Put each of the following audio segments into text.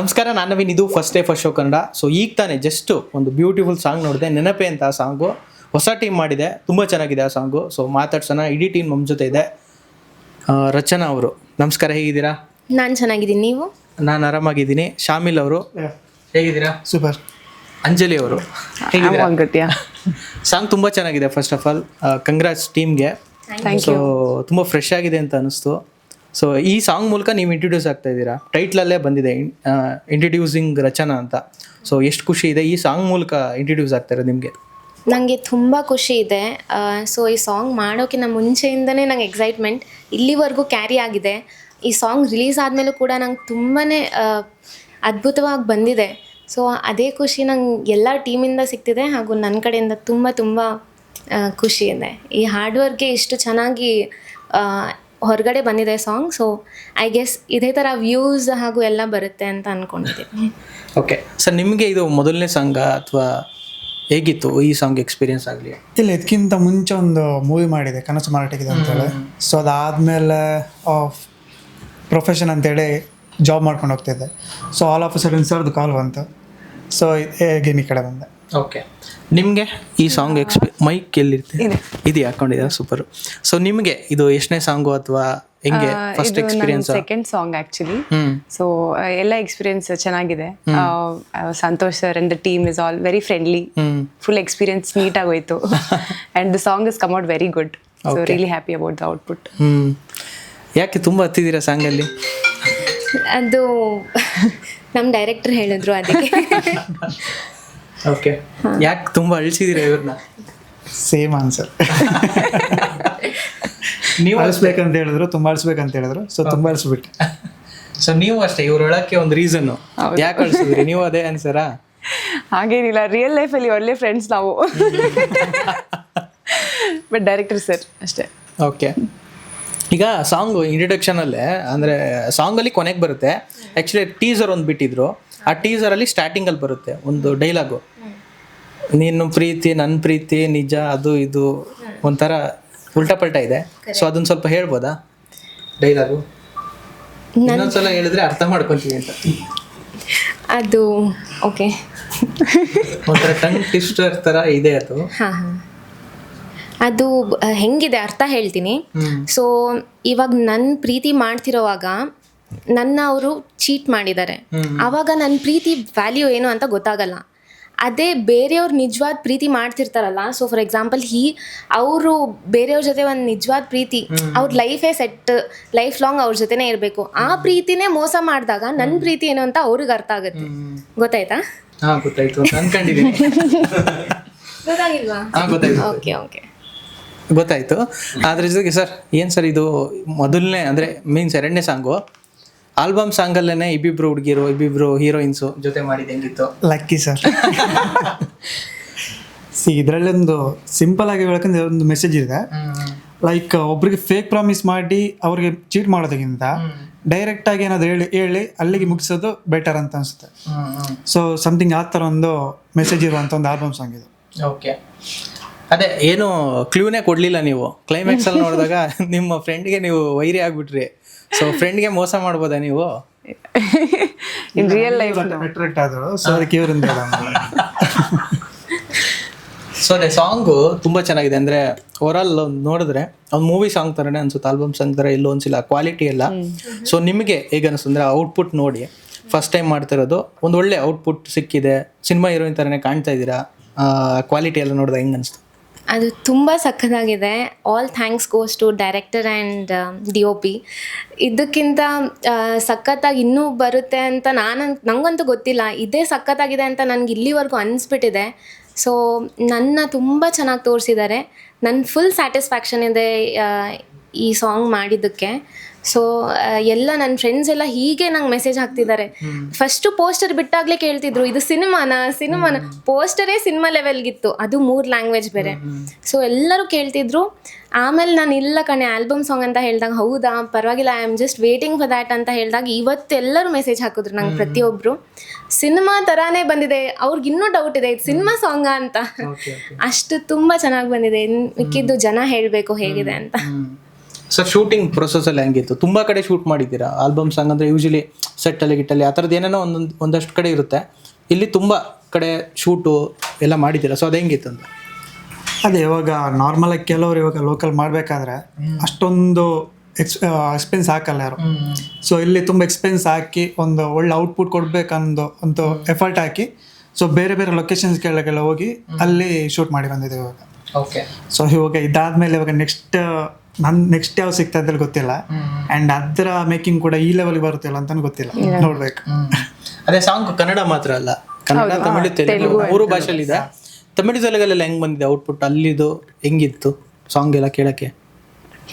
ನಮಸ್ಕಾರ ನಾನು ನವೀನ್. ಇದು first day first show Kannada. So ಈಗ ತಾನೇ ಜಸ್ಟ್ ಒಂದು ಬ್ಯೂಟಿಫುಲ್ ಸಾಂಗ್ ನೋಡಿದೆ. ನೆನಪೆ ಅಂತ ಆ ಸಾಂಗು ಹೊಸ ಟೀಮ್ ಮಾಡಿದೆ. ತುಂಬ ಚೆನ್ನಾಗಿದೆ ಆ ಸಾಂಗು ಸೊ ಮಾತಾಡ್ಸೋಣ. ಇಡೀ ಟೀಮ್ ನಮ್ಮ ಜೊತೆ ಇದೆ. ಆ, ರಚನಾ ಅವರು. ನಮಸ್ಕಾರ ಹೇಗಿದ್ದೀರಾ? ನಾನು ಚೆನ್ನಾಗಿದ್ದೀನಿ. ನೀವು? ನಾನು ಆರಾಮಾಗಿದ್ದೀನಿ. ಶಾಮಿಲ್ ಅವರು. ಹೇಗಿದ್ದೀರಾ? ಸೂಪರ್ ಅಂಜಲಿ ಅವರು. ಹೇಗಿದ್ದೀರಾ? ಸಾಂಗ್ ತುಂಬ ಚೆನ್ನಾಗಿದೆ ಫಸ್ಟ್ ಆಫ್ ಆಲ್ ಕಂಗ್ರಾಟ್ಸ್ ಟೀಮ್ಗೆ ಸೊ ತುಂಬ ಫ್ರೆಶ್ ಆಗಿದೆ ಅಂತ ಅನಿಸ್ತು. ಸೊ ಈ ಸಾಂಗ್ ಮೂಲಕ ನೀವು ಇಂಟ್ರೊಡ್ಯೂಸ್ ಆಗ್ತಾ ಇದ್ದೀರಾ? ಟೈಟ್ಲಲ್ಲೇ ಬಂದಿದೆ ಇಂಟ್ರಡ್ಯೂಸಿಂಗ್ ರಚನಾ ಅಂತ. ಸೊ ಎಷ್ಟು ಖುಷಿ ಇದೆ ಈ ಸಾಂಗ್ ಮೂಲಕ ಇಂಟ್ರಡ್ಯೂಸ್ ಆಗ್ತಾರೆ ನಿಮಗೆ? ನನಗೆ ತುಂಬ ಖುಷಿ ಇದೆ. ಸೊ ಈ ಸಾಂಗ್ ಮಾಡೋಕ್ಕಿಂತ ಮುಂಚೆಯಿಂದನೇ ನಂಗೆ ಎಕ್ಸೈಟ್ಮೆಂಟ್ ಇಲ್ಲಿವರೆಗೂ ಕ್ಯಾರಿ ಆಗಿದೆ. ಈ ಸಾಂಗ್ ರಿಲೀಸ್ ಆದಮೇಲೂ ಕೂಡ ನಂಗೆ ತುಂಬಾ ಅದ್ಭುತವಾಗಿ ಬಂದಿದೆ. ಸೊ ಅದೇ ಖುಷಿ ನಂಗೆ ಎಲ್ಲ ಟೀಮಿಂದ ಸಿಗ್ತಿದೆ ಹಾಗೂ ನನ್ನ ಕಡೆಯಿಂದ ತುಂಬ ತುಂಬ ಖುಷಿ ಇದೆ. ಈ ಹಾರ್ಡ್ ವರ್ಕ್ಗೆ ಇಷ್ಟು ಚೆನ್ನಾಗಿ ಹೊರಗಡೆ ಬಂದಿದೆ ಸಾಂಗ್ ಸೊ ಐ ಗೆಸ್ ಇದೇ ಥರ ವ್ಯೂಸ್ ಹಾಗೂ ಎಲ್ಲ ಬರುತ್ತೆ ಅಂತ ಅಂದ್ಕೊಂಡಿದ್ದೀನಿ ಓಕೆ ಸರ್ ನಿಮಗೆ ಇದು ಮೊದಲನೇ ಸಾಂಗ್ ಅಥವಾ ಹೇಗಿತ್ತು ಈ ಸಾಂಗ್ ಎಕ್ಸ್ಪೀರಿಯನ್ಸ್ ಆಗಲಿ? ಇಲ್ಲ ಇದಕ್ಕಿಂತ ಮುಂಚೆ ಒಂದು ಮೂವಿ ಮಾಡಿದೆ ಕನಸು ಮಾರಾಟಕ್ಕಿದೆ ಅಂತೇಳಿ ಸೊ ಅದಾದಮೇಲೆ ಪ್ರೊಫೆಷನ್ ಅಂತೇಳಿ ಜಾಬ್ ಮಾಡ್ಕೊಂಡು ಹೋಗ್ತಿದ್ದೆ. ಸೊ ಆಲ್ ಆಫ್ ಸಡನ್ ಸರ್ದು ಕಾಲ್ ಬಂತು. ಸೊ ಹೇಗೆ ಈ ಕಡೆ ಬಂದೆ? ಓಕೆ ನಿಮಗೆ ಈ ಸಾಂಗ್ ಎಕ್ಸ್ಪಿ ಮೈಕ್ ಎಲ್ಲಿರುತ್ತೆ? ಇದು. ಹಾಕೊಂಡಿದ್ದೀರಾ ಸೂಪರ್ ಸೊ ನಿಮಗೆ ಇದು ಎಷ್ಟನೇ ಸಾಂಗು ಅಥವಾ ಹೆಂಗೆ first experience second song actually hmm. So ಎಲ್ಲ ಎಕ್ಸ್ಪೀರಿಯನ್ಸ್ ಚೆನ್ನಾಗಿದೆ. Santosh sir and the team is all very friendly hmm. Full experience neat ಆಗೋಯ್ತು and the song is come out very good so really happy about the output hmm. ಯಾಕೆ ತುಂಬ ಹತ್ತಿದ್ದೀರಾ ಸಾಂಗಲ್ಲಿ ಅದು ನಮ್ಮ director ಹೇಳಿದ್ರು ಅದಕ್ಕೆ. Okay ಯಾಕೆ ತುಂಬ ಅಳಿಸಿದಿರ ಇವ್ರನ್ನ ಸೇಮ್ ಆನ್ಸರ್ ನೀವು ಅಳಿಸ್ಬೇಕಂತ ಹೇಳಿದ್ರು ತುಂಬಾ ಅಳಿಸ್ಬೇಕಂತ ಹೇಳಿದ್ರು ಸೊ ತುಂಬಾ ಅಳಿಸ್ಬಿಟ್ಟೆ. ಸೊ ನೀವು ಅಷ್ಟೇ ಇವ್ರೊಳಕ್ಕೆ ಒಂದು ರೀಸನ್ ಯಾಕೆ ಅಳಿಸಿದ್ರಿ? ನೀವು ಅದೇ ಆನ್ಸರಾ ಹಾಗೇನಿಲ್ಲ ರಿಯಲ್ ಲೈಫಲ್ಲಿ ಒಳ್ಳೆ ಫ್ರೆಂಡ್ಸ್ ನಾವು. ಬಟ್ ಡೈರೆಕ್ಟರ್ ಸರ್ ಅಷ್ಟೇ. ಓಕೆ ಈಗ ಸಾಂಗ್ ಇಂಟ್ರಡಕ್ಷನಲ್ಲೇ ಅಂದರೆ ಸಾಂಗಲ್ಲಿ ಕೊನೆಗೆ ಬರುತ್ತೆ. ಆ್ಯಕ್ಚುಲಿ ಟೀಸರ್ ಒಂದು ಬಿಟ್ಟಿದ್ರು. ಆ ಟೀಸರಲ್ಲಿ ಸ್ಟಾರ್ಟಿಂಗಲ್ಲಿ ಬರುತ್ತೆ ಒಂದು ಡೈಲಾಗು ನೀನು ಪ್ರೀತಿ ನನ್ನ ಪ್ರೀತಿ ನಿಜ ಅದು ಇದು ಒಂಥರ ಉಲ್ಟಾ ಪಲ್ಟಾ ಇದೆ. ಸೊ ಅದನ್ನ ಸ್ವಲ್ಪ ಹೇಳ್ಬೋದಾ? ಡೈಲಾಗು ಇನ್ನೊಂದ್ಸಲ ಹೇಳಿದ್ರೆ ಅರ್ಥ ಮಾಡ್ಕೊಂತೀವಿ ಅಂತ. ಅದು ಓಕೆ ಒಂಥರ ಟಂಗ್ ಟಿಸ್ಟರ್ ಥರ ಇದೆ ಅದು. ಹಾಂ ಹಾಂ. ಅದು ಹೆಂಗಿದೆ ಅರ್ಥ ಹೇಳ್ತೀನಿ. ಸೊ ಇವಾಗ ನನ್ನ ಪ್ರೀತಿ ಮಾಡ್ತಿರೋವಾಗ ನನ್ನ ಅವರು ಚೀಟ್ ಮಾಡಿದ್ದಾರೆ. ಅವಾಗ ನನ್ನ ಪ್ರೀತಿ ವ್ಯಾಲ್ಯೂ ಏನು ಅಂತ ಗೊತ್ತಾಗಲ್ಲ. ಅದೇ ಬೇರೆಯವ್ರು ನಿಜವಾದ ಪ್ರೀತಿ ಮಾಡ್ತಿರ್ತಾರಲ್ಲ ಸೊ ಫಾರ್ ಎಕ್ಸಾಂಪಲ್ ಹೀ ಅವರು ಬೇರೆಯವ್ರ ಜೊತೆ ಒಂದು ನಿಜವಾದ ಪ್ರೀತಿ ಅವ್ರ ಲೈಫೇ ಸೆಟ್ ಲೈಫ್ ಲಾಂಗ್ ಅವ್ರ ಜೊತೆನೇ ಇರಬೇಕು. ಆ ಪ್ರೀತಿನೇ ಮೋಸ ಮಾಡಿದಾಗ ನನ್ನ ಪ್ರೀತಿ ಏನು ಅಂತ ಅವ್ರಿಗೆ ಅರ್ಥ ಆಗುತ್ತೆ. ಗೊತ್ತಾಯ್ತಾ? ಹಾಂ ಗೊತ್ತಾಯ್ತು. ಅಂತ ಅನ್ಕೊಂಡಿದ್ದೀನಿ ಗೊತ್ತಾಗಿಲ್ವಾ? ಹಾಂ ಗೊತ್ತಾಯ್ತು. ಓಕೆ ಓಕೆ ಗೊತ್ತಾಯ್ತು. ಅದ್ರ ಜೊತೆಗೆ ಸರ್ ಏನು ಸರ್ ಇದು ಮೊದಲನೇ ಅಂದರೆ ಮೀನ್ಸ್ ಎರಡನೇ ಸಾಂಗು? ಆಲ್ಬಮ್ ಸಾಂಗಲ್ಲೇ ಇಬ್ಬಿಬ್ರು ಹುಡುಗಿರು ಇಬ್ಬಿಬ್ರು ಹೀರೋಯಿನ್ಸು ಜೊತೆ ಮಾಡಿದ್ದು ಹೆಂಗಿತ್ತು? ಲಕ್ಕಿ ಸರ್ ಸಿ ಇದರಲ್ಲೊಂದು ಸಿಂಪಲ್ ಆಗಿ ಹೇಳಕಂದ್ರೆ ಒಂದು ಮೆಸೇಜ್ ಇದೆ. ಲೈಕ್ ಒಬ್ರಿಗೆ ಫೇಕ್ ಪ್ರಾಮಿಸ್ ಮಾಡಿ ಅವ್ರಿಗೆ ಚೀಟ್ ಮಾಡೋದಕ್ಕಿಂತ ಡೈರೆಕ್ಟ್ ಆಗಿ ಏನಾದ್ರು ಹೇಳಿ ಹೇಳಿ ಅಲ್ಲಿಗೆ ಮುಗಿಸೋದು ಬೆಟರ್ ಅಂತ ಅನ್ಸುತ್ತೆ. ಸೊ ಸಮಥಿಂಗ್ ಆ ಥರ ಒಂದು ಮೆಸೇಜ್ ಇರುವಂಥ ಒಂದು ಆಲ್ಬಮ್ ಸಾಂಗ್ ಇದು. ಓಕೆ ಅದೇ ಏನು ಕ್ಲೂನೇ ಕೊಡ್ಲಿಲ್ಲ ನೀವು. ಕ್ಲೈಮ್ಯಾಕ್ಸ್ ಅಲ್ಲಿ ನೋಡಿದಾಗ ನಿಮ್ಮ ಫ್ರೆಂಡ್ಗೆ ನೀವು ವೈರಿ ಆಗ್ಬಿಟ್ರಿ. ಸೊ ಫ್ರೆಂಡ್ಗೆ ಮೋಸ ಮಾಡ್ಬೋದಾ ನೀವು? ಇನ್ ರಿಯಲ್ ಲೈಫ್ ಅಟ್ರಾಕ್ಟ್ ಆದರು ಸೊ ಅದಕ್ಕೆ ಇವರಿಂದ ಸೊ ಅದೇ ಸಾಂಗು ತುಂಬ ಚೆನ್ನಾಗಿದೆ. ಅಂದರೆ ಓವರಾಲ್ ನೋಡಿದ್ರೆ ಒಂದು ಮೂವಿ ಸಾಂಗ್ ಥರನೇ ಅನ್ಸುತ್ತೆ. ಆಲ್ಬಮ್ ಸಾಂಗ್ ಥರ ಇಲ್ಲೂ ಅನ್ಸಿಲ್ಲ. ಕ್ವಾಲಿಟಿ ಎಲ್ಲ. ಸೊ ನಿಮಗೆ ಹೇಗೆ ಅನಿಸ್ತು ಅಂದರೆ ಔಟ್ಪುಟ್ ನೋಡಿ. ಫಸ್ಟ್ ಟೈಮ್ ಮಾಡ್ತಿರೋದು. ಒಂದು ಒಳ್ಳೆ ಔಟ್ಪುಟ್ ಸಿಕ್ಕಿದೆ. ಸಿನಿಮಾ ಹೀರೋಯಿನ್ ಥರನೇ ಕಾಣ್ತಾ ಇದ್ದೀರಾ. ಕ್ವಾಲಿಟಿ ಎಲ್ಲ ನೋಡಿದ್ರೆ ಹೆಂಗೆ ಅನಿಸ್ತು ಅದು ತುಂಬ ಸಖತ್ತಾಗಿದೆ. All thanks goes to director and D O P ಇದಕ್ಕಿಂತ ಸಖತ್ತಾಗಿ ಇನ್ನೂ ಬರುತ್ತೆ ಅಂತ ನಾನು ನನಗಂತೂ ಗೊತ್ತಿಲ್ಲ. ಇದೇ ಸಖತ್ತಾಗಿದೆ ಅಂತ ನನಗೆ ಇಲ್ಲಿವರೆಗೂ ಅನಿಸ್ಬಿಟ್ಟಿದೆ. ಸೊ ನನ್ನ ತುಂಬ ಚೆನ್ನಾಗಿ ತೋರಿಸಿದ್ದಾರೆ. ನನ್ನ ಫುಲ್ ಸ್ಯಾಟಿಸ್ಫ್ಯಾಕ್ಷನ್ ಇದೆ ಈ ಸಾಂಗ್ ಮಾಡಿದ್ದಕ್ಕೆ. ಸೊ ಎಲ್ಲ ನನ್ನ ಫ್ರೆಂಡ್ಸ್ ಎಲ್ಲ ಹೀಗೆ ನಂಗೆ ಮೆಸೇಜ್ ಹಾಕ್ತಿದ್ದಾರೆ. ಫಸ್ಟು ಪೋಸ್ಟರ್ ಬಿಟ್ಟಾಗಲೇ ಕೇಳ್ತಿದ್ರು ಇದು ಸಿನಿಮಾನ ಸಿನಿಮಾನ? ಪೋಸ್ಟರೇ ಸಿನಿಮಾ ಲೆವೆಲ್ಗಿತ್ತು ಅದು ಮೂರು ಲ್ಯಾಂಗ್ವೇಜ್ ಬೇರೆ. ಸೊ ಎಲ್ಲರೂ ಕೇಳ್ತಿದ್ರು ಆಮೇಲೆ ನಾನು ಇಲ್ಲ ಕಣೆ ಆಲ್ಬಮ್ ಸಾಂಗ್ ಅಂತ ಹೇಳಿದಾಗ ಹೌದಾ ಪರವಾಗಿಲ್ಲ I am just waiting for that ಅಂತ ಹೇಳಿದಾಗ ಇವತ್ತೆಲ್ಲರೂ ಮೆಸೇಜ್ ಹಾಕಿದ್ರು ನಂಗೆ ಪ್ರತಿಯೊಬ್ಬರು ಸಿನಿಮಾ ಥರಾನೇ ಬಂದಿದೆ ಅವ್ರಿಗೆ ಇನ್ನೂ ಡೌಟ್ ಇದೆ ಇದು ಸಿನಿಮಾ ಸಾಂಗ ಅಂತ. ಅಷ್ಟು ತುಂಬ ಚೆನ್ನಾಗಿ ಬಂದಿದೆ ಮಿಕ್ಕಿದ್ದು ಜನ ಹೇಳಬೇಕು ಹೇಗಿದೆ ಅಂತ. ಸರ್ ಶೂಟಿಂಗ್ ಪ್ರೊಸೆಸ್ ಅಲ್ಲಿ ಹೆಂಗಿತ್ತು? ತುಂಬಾ ಕಡೆ ಶೂಟ್ ಮಾಡಿದ್ದೀರಾ? ಆಲ್ಬಮ್ ಸಾಂಗ್ ಅಂದ್ರೆ ಯೂಶಲಿ ಸೆಟ್ ಅಲ್ಲಿ ಗಿಟ್ಟಲ್ಲಿ ಆ ಥರದ್ದು ಏನೇನೋ ಒಂದೊಂದು ಒಂದಷ್ಟು ಕಡೆ ಇರುತ್ತೆ. ಇಲ್ಲಿ ತುಂಬಾ ಕಡೆ ಶೂಟು ಎಲ್ಲ ಮಾಡಿದ್ದೀರಾ? ಸೊ ಅದು ಹೆಂಗಿತ್ತು ಅಂತ? ಅದೇ ಇವಾಗ ನಾರ್ಮಲ್ ಆಗಿ ಕೆಲವರು ಇವಾಗ ಲೋಕಲ್ ಮಾಡಬೇಕಾದ್ರೆ ಅಷ್ಟೊಂದು ಎಕ್ಸ್ ಎಕ್ಸ್ಪೆನ್ಸ್ ಹಾಕಲ್ಲ ಯಾರು. ಸೊ ಇಲ್ಲಿ ತುಂಬ ಎಕ್ಸ್ಪೆನ್ಸ್ ಹಾಕಿ ಒಂದು ಒಳ್ಳೆ ಔಟ್ಪುಟ್ ಕೊಡಬೇಕಂದು ಒಂದು ಎಫರ್ಟ್ ಹಾಕಿ ಸೊ ಬೇರೆ ಬೇರೆ ಲೊಕೇಶನ್ಸ್ ಕೆಳಗೆಲ್ಲ ಹೋಗಿ ಅಲ್ಲಿ ಶೂಟ್ ಮಾಡಿ ಬಂದಿದೆ ಇವಾಗ. ಓಕೆ ಸೊ ಇವಾಗ ಇದಾದ್ಮೇಲೆ ಇವಾಗ ನೆಕ್ಸ್ಟ್ ನನ್ ನೆಕ್ಸ್ಟ್ ಯಾವ ಸಿಗ್ತಾ ಇದ್ದಲ್ಲಿ ಗೊತ್ತಿಲ್ಲ. ಅಂಡ್ ಅದರ ಮೇಕಿಂಗ್ ಕೂಡ ಈ ಲೆವೆಲ್ ಬರುತ್ತಿಲ್ಲ ಅಂತ ಗೊತ್ತಿಲ್ಲ. ನೋಡ್ಬೇಕು. ಅದೇ ಸಾಂಗ್ ಕನ್ನಡ ಮಾತ್ರ ಅಲ್ಲ. ಕನ್ನಡ ತಮಿಳು ತೆಲುಗು ಮೂರು ಭಾಷೆಯಲ್ಲಿ ಇದೆ. ತಮಿಳು ತೆಲುಗಲ್ಲೆಲ್ಲ ಹೆಂಗ್ ಬಂದಿದೆ ಔಟ್ಪುಟ್ ಅಲ್ಲಿದು ಹೆಂಗಿತ್ತು ಸಾಂಗ್ ಎಲ್ಲ ಕೇಳಕ್ಕೆ?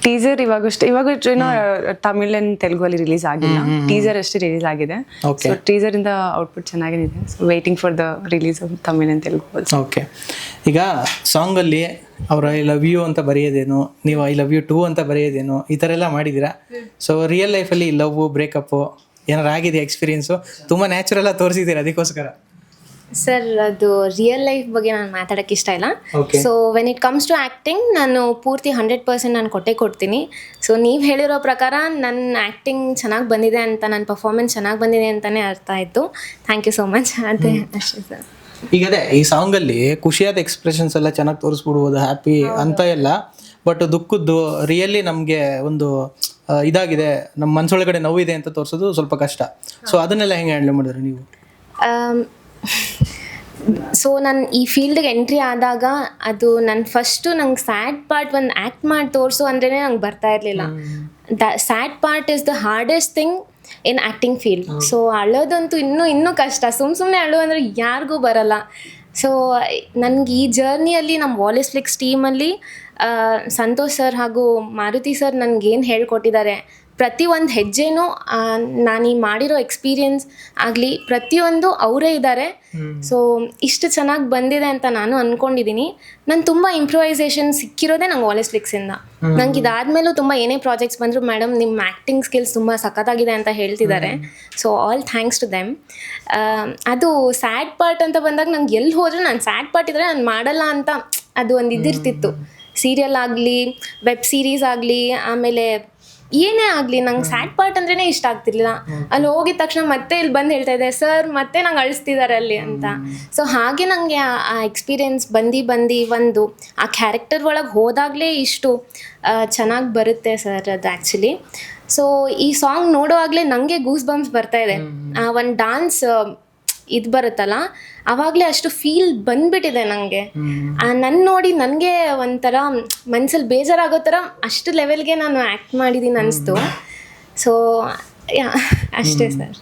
ಟೀಸರ್ ಇವಾಗ ಅಷ್ಟೇ. ಇವಾಗ ಏನೋ ತಮಿಳ್ ಅಂಡ್ ತೆಲುಗು ಅಲ್ಲಿ ರಿಲೀಸ್ ಆಗಿಲ್ಲ ಟೀಸರ್ ಅಷ್ಟೇ ರಿಲೀಸ್ ಆಗಿದೆ. ಸೊ ಟೀಸರ್ ಇಂದ ಔಟ್ಪುಟ್ ಚೆನ್ನಾಗಿದೆ so waiting for the release of Tamil and Telugu. Okay ಈಗ ಸಾಂಗಲ್ಲಿ ಅವ್ರ ಐ ಲವ್ ಯು ಅಂತ ಬರೆಯೋದೇನು ನೀವು ಐ ಲವ್ ಯು ಟೂ ಅಂತ ಬರೆಯೋದೇನು ಈ ಥರ ಎಲ್ಲ ಮಾಡಿದ್ದೀರಾ? ಸೊ ರಿಯಲ್ ಲೈಫಲ್ಲಿ ಲವ್ ಬ್ರೇಕಪ್ಪು ಏನಾರು ಆಗಿದೆ ಎಕ್ಸ್ಪೀರಿಯೆನ್ಸು ತುಂಬ ನ್ಯಾಚುರಲ್ ಆಗಿ ತೋರಿಸಿದ್ದೀರಾ ಅದಕ್ಕೋಸ್ಕರ? ಸರ್ ಅದು ರಿಯಲ್ ಲೈಫ್ ಬಗ್ಗೆ ನಾನು ಮಾತಾಡಕ್ಕೆ ಇಷ್ಟ ಇಲ್ಲ. So when it comes to acting ನಾನು ಪೂರ್ತಿ ಹಂಡ್ರೆಡ್ ಪರ್ಸೆಂಟ್ ನಾನು ಕೊಟ್ಟೆ ಕೊಡ್ತೀನಿ. ಸೊ ನೀವು ಹೇಳಿರೋ ಪ್ರಕಾರ ನನ್ನ ಆ್ಯಕ್ಟಿಂಗ್ ಚೆನ್ನಾಗಿ ಬಂದಿದೆ ಅಂತ ನನ್ನ ಪರ್ಫಾರ್ಮೆನ್ಸ್ ಚೆನ್ನಾಗಿ ಬಂದಿದೆ ಅಂತಲೇ ಅರ್ಥ ಆಯಿತು. ಥ್ಯಾಂಕ್ ಯು ಸೋ ಮಚ್ ಅದೇ ಅಷ್ಟೇ ಸರ್ ಈಗ ಅದೇ ಈ ಸಾಂಗಲ್ಲಿ ಖುಷಿಯಾದ ಎಕ್ಸ್ಪ್ರೆಷನ್ಸ್ ಎಲ್ಲ ಚೆನ್ನಾಗಿ ತೋರಿಸ್ಬಿಡ್ಬೋದು ಹ್ಯಾಪಿ ಅಂತ ಎಲ್ಲ. ಬಟ್ ದುಃಖದ್ದು ರಿಯಲಿ ನಮಗೆ ಒಂದು ಇದಾಗಿದೆ ನಮ್ಮ ಮನಸ್ಸೊಳಗಡೆ ನೋವಿದೆ ಅಂತ ತೋರಿಸೋದು ಸ್ವಲ್ಪ ಕಷ್ಟ. ಸೊ ಅದನ್ನೆಲ್ಲ ಹೆಂಗೆ ಹ್ಯಾಂಡಲ್ ಮಾಡಿದ್ರಿ ನೀವು? ಸೊ ನಾನು ಈ ಫೀಲ್ಡ್ಗೆ ಎಂಟ್ರಿ ಆದಾಗ ಅದು ನನ್ನ ಫಸ್ಟು ನಂಗೆ ಸ್ಯಾಡ್ ಪಾರ್ಟ್ ಒಂದು ಆ್ಯಕ್ಟ್ ಮಾಡಿ ತೋರಿಸು ಅಂದ್ರೇ ನಂಗೆ ಬರ್ತಾ ಇರಲಿಲ್ಲ. The sad part is the hardest thing in acting field so ಅಳೋದಂತೂ ಇನ್ನೂ ಇನ್ನೂ ಕಷ್ಟ. ಸುಮ್ಮ ಸುಮ್ಮನೆ ಅಳು ಅಂದರೆ ಯಾರಿಗೂ ಬರಲ್ಲ. ಸೊ ನನಗೆ ಈ ಜರ್ನಿಯಲ್ಲಿ ನಮ್ಮ ವಾಲಿಸ್ ಫ್ಲಿಕ್ಸ್ ಟೀಮಲ್ಲಿ ಸಂತೋಷ್ ಸರ್ ಹಾಗೂ ಮಾರುತಿ ಸರ್ ನನಗೇನು ಹೇಳ್ಕೊಟ್ಟಿದ್ದಾರೆ ಪ್ರತಿ ಒಂದು ಹೆಜ್ಜೆನೂ ನಾನು ಈ ಮಾಡಿರೋ ಎಕ್ಸ್ಪೀರಿಯನ್ಸ್ ಆಗಲಿ ಪ್ರತಿಯೊಂದು ಅವರೇ ಇದ್ದಾರೆ ಸೊ ಇಷ್ಟು ಚೆನ್ನಾಗಿ ಬಂದಿದೆ ಅಂತ ನಾನು ಅಂದ್ಕೊಂಡಿದ್ದೀನಿ ನಾನು ತುಂಬ ಇಂಪ್ರೂವೈಸೇಷನ್ ಸಿಕ್ಕಿರೋದೇ ನಂಗೆ ವಾಲಿಸ್ ಫ್ಲಿಕ್ಸಿಂದ ನಂಗೆ ಇದಾದಮೇಲೂ ತುಂಬ ಏನೇ ಪ್ರಾಜೆಕ್ಟ್ಸ್ ಬಂದರೂ ಮೇಡಮ್ ನಿಮ್ಮ ಆ್ಯಕ್ಟಿಂಗ್ ಸ್ಕಿಲ್ಸ್ ತುಂಬ ಸಖತ್ತಾಗಿದೆ ಅಂತ ಹೇಳ್ತಿದ್ದಾರೆ. So all thanks to them ಅದು ಸ್ಯಾಡ್ ಪಾರ್ಟ್ ಅಂತ ಬಂದಾಗ ನಂಗೆ ಎಲ್ಲಿ ಹೋದರೂ ನಾನು ಸ್ಯಾಡ್ ಪಾರ್ಟ್ ಇದ್ದರೆ ನಾನು ಮಾಡಲ್ಲ ಅಂತ ಅದು ಒಂದು ಇದಿರ್ತಿತ್ತು. ಸೀರಿಯಲ್ ಆಗಲಿ ವೆಬ್ ಸೀರೀಸ್ ಆಗಲಿ ಆಮೇಲೆ ಏನೇ ಆಗಲಿ ನಂಗೆ ಸ್ಯಾಡ್ ಪಾರ್ಟ್ ಅಂದ್ರೇ ಇಷ್ಟ ಆಗ್ತಿರ್ಲಿಲ್ಲ. ಅಲ್ಲಿ ಹೋಗಿದ ತಕ್ಷಣ ಮತ್ತೆ ಇಲ್ಲಿ ಬಂದು ಹೇಳ್ತಾ ಇದ್ದೆ ಸರ್ ಮತ್ತೆ ನಂಗೆ ಅಳಿಸ್ತಿದ್ದಾರೆ ಅಲ್ಲಿ ಅಂತ. ಸೊ ಹಾಗೆ ನನಗೆ ಆ ಎಕ್ಸ್ಪೀರಿಯೆನ್ಸ್ ಬಂದು ಬಂದು ಒಂದು ಆ ಕ್ಯಾರೆಕ್ಟರ್ ಒಳಗೆ ಹೋದಾಗಲೇ ಇಷ್ಟು ಚೆನ್ನಾಗಿ ಬರುತ್ತೆ ಸರ್ ಅದು ಆ್ಯಕ್ಚುಲಿ ಸೊ ಈ ಸಾಂಗ್ ನೋಡುವಾಗಲೇ ನನಗೆ ಗೂಸ್ ಬಂಪ್ಸ್ ಬರ್ತಾ ಇದೆ. ಆ ಒಂದು ಡಾನ್ಸ್ ಇದು ಬರುತ್ತಲ್ಲ ಆವಾಗಲೇ ಅಷ್ಟು ಫೀಲ್ ಬಂದ್ಬಿಟ್ಟಿದೆ ನನಗೆ ನನ್ನ ನೋಡಿ ನನಗೆ ಒಂಥರ ಮನ್ಸಲ್ಲಿ ಬೇಜಾರಾಗೋ ಥರ ಅಷ್ಟು ಲೆವೆಲ್ಗೆ ನಾನು ಆ್ಯಕ್ಟ್ ಮಾಡಿದ್ದೀನಿ ಅನಿಸ್ತು. ಸೊ ಯಾ ಅಷ್ಟೇ ಸರ್.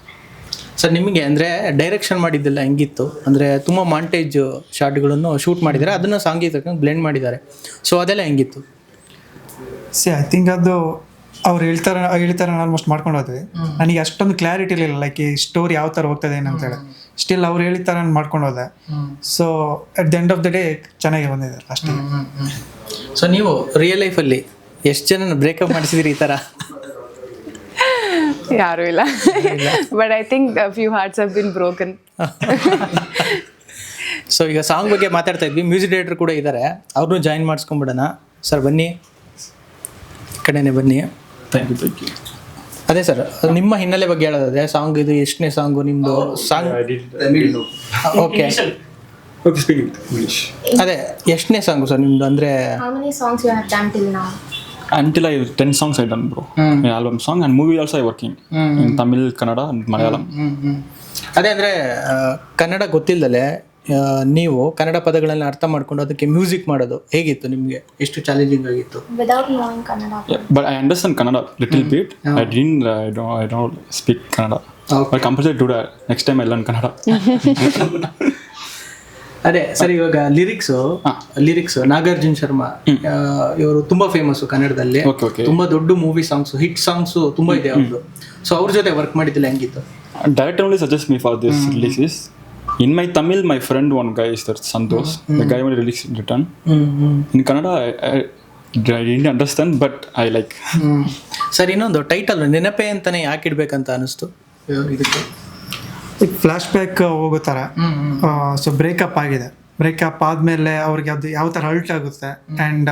ಸರ್ ನಿಮಗೆ ಅಂದರೆ ಡೈರೆಕ್ಷನ್ ಮಾಡಿದ್ದೆಲ್ಲ ಹೆಂಗಿತ್ತು? ಅಂದರೆ ತುಂಬ ಮಾಂಟೇಜ್ ಶಾರ್ಟ್ಗಳನ್ನು ಶೂಟ್ ಮಾಡಿದ್ದಾರೆ ಅದನ್ನು ಸಾಂಗೀತಕ್ಕೆ ಬ್ಲೆಂಡ್ ಮಾಡಿದ್ದಾರೆ. ಸೊ ಅದೆಲ್ಲ ಹೆಂಗಿತ್ತು? ಸಿ ಐ ಥಿಂಕ್ ಅದು ಅವ್ರು ಹೇಳ್ತಾರೆ ಹೇಳ್ತಾರೆ ಆಲ್ಮೋಸ್ಟ್ ಮಾಡ್ಕೊಂಡು ಹೋದ್ವಿ ನನಗೆ ಅಷ್ಟೊಂದು ಕ್ಲಾರಿಟಿ ಇರಲಿಲ್ಲ ಲೈಕ್ ಈ ಸ್ಟೋರಿ ಯಾವ ಥರ ಹೋಗ್ತದೆ ಏನಂತೇಳಿ ಸ್ಟಿಲ್ ಅವ್ರು ಹೇಳಿದ ನಾನು ಮಾಡ್ಕೊಂಡು ಹೋದೆ. So at the end of the day ಚೆನ್ನಾಗಿ ಬಂದಿದೆ ಅಷ್ಟೇ. ಸೊ ನೀವು ರಿಯಲ್ ಲೈಫಲ್ಲಿ ಎಷ್ಟು ಜನ ಬ್ರೇಕಪ್ ಮಾಡಿಸಿದ್ರಿ ಈ ಥರ ಯಾರು ಇಲ್ಲ. But I think few hearts have been broken so ಈಗ ಸಾಂಗ್ ಬಗ್ಗೆ ಮಾತಾಡ್ತಾ ಇದ್ವಿ. ಮ್ಯೂಸಿಕ್ ಡೈರೆಕ್ಟರ್ ಕೂಡ ಇದ್ದಾರೆ ಅವ್ರನ್ನೂ ಜಾಯಿನ್ ಮಾಡಿಸ್ಕೊಂಬಿಡೋಣ ಸರ್ ಬನ್ನಿ. ಕಡೆನೇ ಬನ್ನಿ. ಥ್ಯಾಂಕ್ ಯು ಥ್ಯಾಂಕ್ ಯು ಅದೇ ಸರ್ ನಿಮ್ಮ ಹಿನ್ನೆಲೆ ಬಗ್ಗೆ ಹೇಳೋದಾದ್ರೆ ಸಾಂಗ್ ಇದು ಎಷ್ಟನೇ ಸಾಂಗು ನಿಮ್ಮದು song okay okay speaking English ಅದೇ ಎಷ್ಟನೇ ಸಾಂಗು ಸರ್ ನಿಮ್ಮದು ಅಂದರೆ how ten songs I done till album song I 10 also I working bro. Kannada album song and movie also I working. in Tamil, Kannada, and Malayalam. ಅದೇ ಅಂದ್ರೆ ಕನ್ನಡ ಗೊತ್ತಿಲ್ಲದಲೆ ನೀವು ಕನ್ನಡ ಪದಗಳನ್ನ ಅರ್ಥ ಮಾಡ್ಕೊಂಡು ಅದಕ್ಕೆ ಮ್ಯೂಸಿಕ್ ಮಾಡೋದು ಹೇಗಿತ್ತು ನಿಮಗೆ? ಎಷ್ಟು ಚಾಲೆಂಜಿಂಗ್ ಆಗಿತ್ತು? But I understand Kannada little bit I I don't I don't speak Kannada I compulsory do next time I Kannada ಅದೇ ಸರ್ ಇವಾಗ ಲಿರಿಕ್ಸ್ ಲಿರಿಕ್ಸ್ ನಾಗಾರ್ಜುನ್ ಶರ್ಮಾ ಇವರು ತುಂಬಾ ಫೇಮಸ್ ಕನ್ನಡದಲ್ಲಿ. ತುಂಬಾ ದೊಡ್ಡ ಮೂವಿ ಸಾಂಗ್ಸ್ ಹಿಟ್ ಸಾಂಗ್ಸ್ ತುಂಬಾ ಇದೆ ಅವರು ಸೊ ಅವ್ರ ಜೊತೆ ವರ್ಕ್ ಮಾಡಿದ್ದಿಲ್ಲ ಹೆಂಗಿತ್ತು? Direct suggest me for this lyrics In my Tamil, my friend one guy is that Santosh. The guy who released in return. In Kannada, I, I, I didn't understand, but I like. Sir ಇನ್ನೊಂದು title ನೆನಪೆ ಅಂತಾನೆ ಯಾಕೆ ಇಡ್ಬೇಕಂತ ಅನಿಸ್ತು ಇದಕ್ಕೆ flash back ಹೋಗೋ ಥರ so breakup ಆಗಿದೆ breakup ಆದಮೇಲೆ ಅವ್ರಿಗೆ ಅದು ಯಾವ ಥರ ಹಲ್ಟ್ ಆಗುತ್ತೆ ಆ್ಯಂಡ್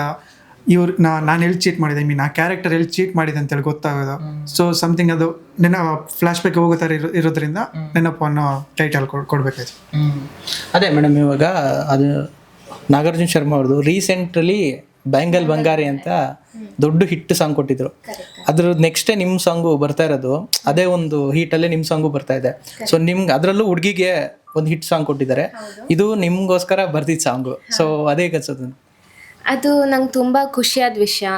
ಇವ್ರು ನಾ ನಾನು ಎಲ್ಲಿ ಚೀಟ್ ಮಾಡಿದೆ? ಐ ಮೀನ್ ಆ ಕ್ಯಾರೆಕ್ಟರ್ ಎಲ್ಲಿ ಚೀಟ್ ಮಾಡಿದೆ ಅಂತೇಳಿ ಗೊತ್ತಾಗೋದು. ಸೊ ಸಮಥಿಂಗ್ ಅದು ನೆನ ಫ್ಲಾಶ್ ಬ್ಯಾಕ್ ಹೋಗೋ ಥರ ಇರೋ ಇರೋದ್ರಿಂದ ನೆನಪು ಅನ್ನೋ ಟೈಟಲ್ ಕೊಡ್ಬೇಕಾಯ್ತು. ಅದೇ ಮೇಡಮ್ ಇವಾಗ ಅದು ನಾಗಾರ್ಜುನ ಶರ್ಮಾ ಅವ್ರದ್ದು ರೀಸೆಂಟ್ಲಿ ಬ್ಯಾಂಗಲ್ ಬಂಗಾರಿ ಅಂತ ದೊಡ್ಡ ಹಿಟ್ ಸಾಂಗ್ ಕೊಟ್ಟಿದ್ರು. ಅದ್ರ ನೆಕ್ಸ್ಟೇ ನಿಮ್ಮ ಸಾಂಗು ಬರ್ತಾ ಇರೋದು ಅದೇ ಒಂದು ಹೀಟಲ್ಲೇ ನಿಮ್ಮ ಸಾಂಗು ಬರ್ತಾ ಇದೆ. ಸೊ ನಿಮ್ಗೆ ಅದರಲ್ಲೂ ಹುಡುಗಿಗೆ ಒಂದು ಹಿಟ್ ಸಾಂಗ್ ಕೊಟ್ಟಿದ್ದಾರೆ. ಇದು ನಿಮಗೋಸ್ಕರ ಬರ್ದಿದ್ದ ಸಾಂಗು ಸೊ ಅದೇ ಅನ್ಸುತ್ತೆ. ಅದು ನಂಗೆ ತುಂಬ ಖುಷಿಯಾದ ವಿಷಯ.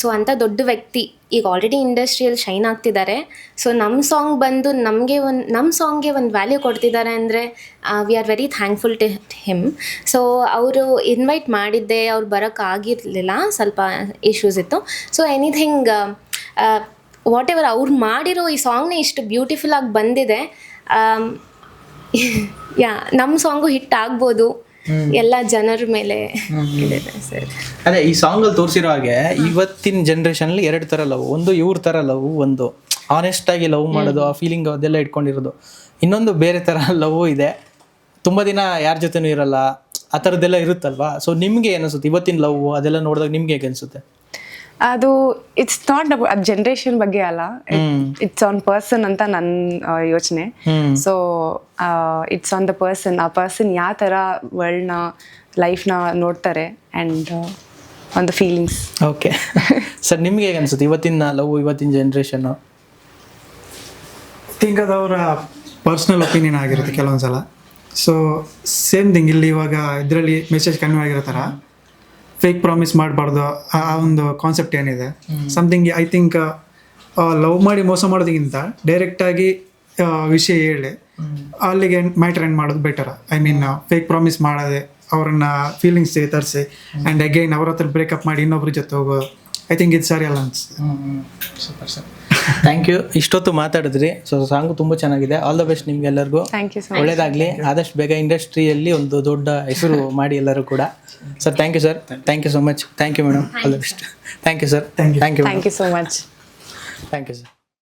ಸೊ ಅಂಥ ದೊಡ್ಡ ವ್ಯಕ್ತಿ ಈಗ ಆಲ್ರೆಡಿ ಇಂಡಸ್ಟ್ರಿಯಲ್ಲಿ ಶೈನ್ ಆಗ್ತಿದ್ದಾರೆ. ಸೊ ನಮ್ಮ ಸಾಂಗ್ ಬಂದು ನಮಗೆ ಒಂದು ನಮ್ಮ ಸಾಂಗ್ಗೆ ಒಂದು ವ್ಯಾಲ್ಯೂ ಕೊಡ್ತಿದ್ದಾರೆ ಅಂದರೆ we are very thankful to him so ಅವರು ಇನ್ವೈಟ್ ಮಾಡಿದ್ದೆ, ಅವ್ರು ಬರೋಕ್ಕಾಗಿರಲಿಲ್ಲ ಸ್ವಲ್ಪ ಇಶ್ಯೂಸ್ ಇತ್ತು. ಸೊ ಎನಿಥಿಂಗ್ ವಾಟ್ ಎವರ್ ಅವ್ರು ಮಾಡಿರೋ ಈ ಸಾಂಗ್ನೇ ಇಷ್ಟು ಬ್ಯೂಟಿಫುಲ್ ಆಗಿ ಬಂದಿದೆ. ಯಾ ನಮ್ಮ ಸಾಂಗು ಹಿಟ್ ಆಗ್ಬೋದು. ಎಲ್ಲ ಜನರ ಮೇಲೆ ಇದೆ ಸರ್. ಅದೇ ಈ ಸಾಂಗ್ ಅಲ್ಲಿ ತೋರಿಸಿರೋ ಹಾಗೆ ಇವತ್ತಿನ ಜನರೇಷನ್ ಅಲ್ಲಿ ಎರಡು ತರ ಲವ್ ಒಂದು ಇವ್ರ ತರ ಲವ್ ಒಂದು ಆನೆಸ್ಟ್ ಆಗಿ ಲವ್ ಮಾಡೋದು ಆ ಫೀಲಿಂಗ್ ಅದೆಲ್ಲ ಇಟ್ಕೊಂಡಿರೋದು. ಇನ್ನೊಂದು ಬೇರೆ ತರ ಲವ್ ಇದೆ. ತುಂಬಾ ದಿನ ಯಾರ ಜೊತೆನೂ ಇರಲ್ಲ ಆ ಥರದ್ದೆಲ್ಲ ಇರುತ್ತಲ್ವಾ? ಸೊ ನಿಮ್ಗೆ ಏನಿಸುತ್ತೆ ಇವತ್ತಿನ ಲವ್ ಅದೆಲ್ಲ ನೋಡಿದಾಗ ನಿಮ್ಗೆ ಹೇಗೆ ಅನ್ಸುತ್ತೆ? ಅದು ಇಟ್ಸ್ ನಾಟ್ ಅದು ಜನರೇಷನ್ ಬಗ್ಗೆ ಅಲ್ಲ. ಇಟ್ಸ್ ಆನ್ ಪರ್ಸನ್ ಅಂತ ನನ್ನ ಯೋಚನೆ. So it's on the person ಆ ಪರ್ಸನ್ ಯಾವ ಥರ ವರ್ಲ್ಡ್ನ ಲೈಫ್ನ ನೋಡ್ತಾರೆ and on the feelings okay sir ನಿಮ್ಗೆ ಹೇಗೆ ಅನ್ಸುತ್ತೆ? ಇವತ್ತಿನ ಲವ್ ಇವತ್ತಿನ ಜನ್ರೇಷನ್ನು ಥಿಂಕ್ ಅದು ಅವರ ಪರ್ಸ್ನಲ್ ಒಪಿನಿಯನ್ ಆಗಿರುತ್ತೆ ಕೆಲವೊಂದು ಸಲ ಸೊ ಸೇಮ್ ಥಿಂಗ್ ಇಲ್ಲಿ ಇವಾಗ ಇದರಲ್ಲಿ ಮೆಸೇಜ್ ಕನ್ವೆ ಆಗಿರೋ ಥರ ಫೇಕ್ ಪ್ರಾಮಿಸ್ ಮಾಡಬಾರ್ದು ಆ ಒಂದು ಕಾನ್ಸೆಪ್ಟ್ ಏನಿದೆ. ಸಮಥಿಂಗ್ ಐ ಥಿಂಕ್ ಲವ್ ಮಾಡಿ ಮೋಸ ಮಾಡೋದಕ್ಕಿಂತ ಡೈರೆಕ್ಟಾಗಿ ವಿಷಯ ಹೇಳಿ ಅಲ್ಲಿಗೆ ಮ್ಯಾಟ್ರ್ ಎಂಡ್ ಮಾಡೋದು better I mean fake promise ಮಾಡದೆ ಅವ್ರನ್ನ ಫೀಲಿಂಗ್ಸ್ ತರಿಸಿ ಆ್ಯಂಡ್ ಅಗೈನ್ ಅವ್ರ ಹತ್ರ ಬ್ರೇಕಪ್ ಮಾಡಿ ಇನ್ನೊಬ್ರ ಜೊತೆ ಹೋಗೋದು ಐ ಥಿಂಕ್ ಇದು ಸರಿ ಅಲ್ಲ ಅನ್ಸುತ್ತೆ ಸೂಪರ್ ಸರ್ ಥ್ಯಾಂಕ್ ಯು ಇಷ್ಟೊತ್ತು ಮಾತಾಡಿದ್ರಿ. ಸೊ ಸಾಂಗು ತುಂಬ ಚೆನ್ನಾಗಿದೆ. ಆಲ್ ದ ಬೆಸ್ಟ್ ನಿಮ್ಗೆಲ್ಲರಿಗೂ. ಥ್ಯಾಂಕ್ ಯು ಸೊ ಒಳ್ಳೇದಾಗಲಿ. ಆದಷ್ಟು ಬೇಗ ಇಂಡಸ್ಟ್ರಿಯಲ್ಲಿ ಒಂದು ದೊಡ್ಡ ಹೆಸರು ಮಾಡಿ ಎಲ್ಲರೂ ಕೂಡ. Sir thank you sir thank you so much thank you madam all the best thank you sir thank you thank you so much thank you sir